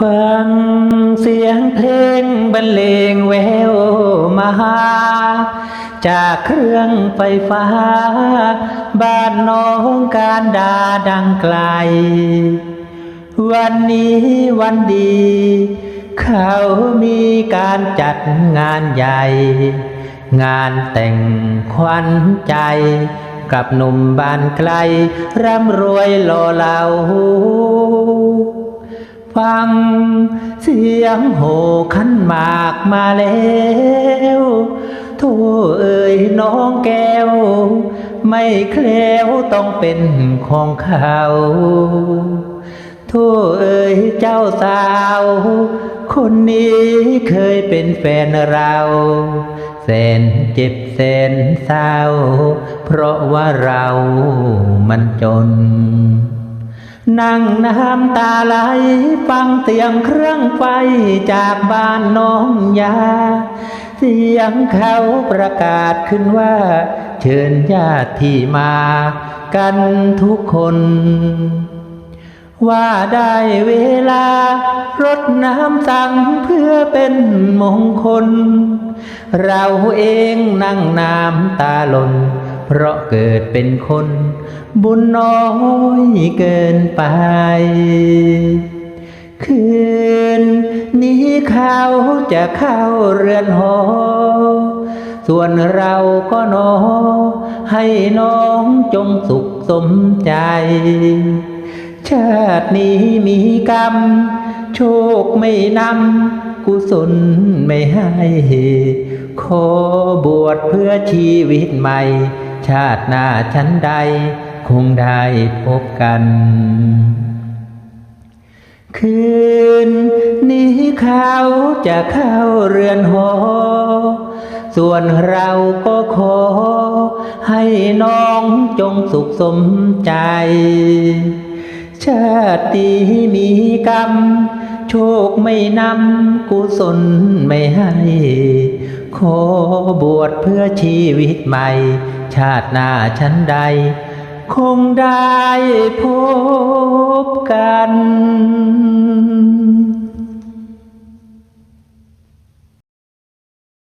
ฟังเสียงเพลงบรรเลงแววมาจากเครื่องไฟฟ้า บ้านน้องการดาดังไกล วันนี้วันดี เขามีการจัดงานใหญ่ งานแต่งควันใจ กับหนุ่มบ้านไกล ร่ำรวยหล่อเหลา ฟังเสียงโหขันหมากมาแล้วโทเอ่ยน้องแก้ว ไม่แคล้วต้องเป็นของเขาโทเอ่ยเจ้าสาว คนนี้เคยเป็นแฟนเราแสนเจ็บแสนเศร้า เพราะว่าเรามันจน นั่งน้ำตาไหลฟังเสียงเครื่องไฟจากบ้านน้องยา เสียงเขาประกาศขึ้นว่า เชิญญาติที่มากันทุกคน ว่าได้เวลารดน้ำสังเพื่อเป็นมงคล เราเองนั่งน้ำตาหล่น เพราะเกิดเป็นคน บุญน้อยเกินไป คืนนี้เขาจะเข้าเรือนหอ ส่วนเราก็นอ ให้น้องจงสุขสมใจ ชาตินี้มีกรรม โชคไม่นำกุศลไม่ให้ขอบวชเพื่อชีวิตใหม่ ชาติหน้าชั้นใด คงได้พบกัน คืนนี้เขาจะเข้าเรือนหอ ส่วนเราก็ขอ ให้น้องจงสุขสมใจ ชาติมีกรรม โชคไม่นำกุศลไม่ให้ ขอบวชเพื่อชีวิตใหม่ ชาติหน้าชั้นใด คงได้พบกัน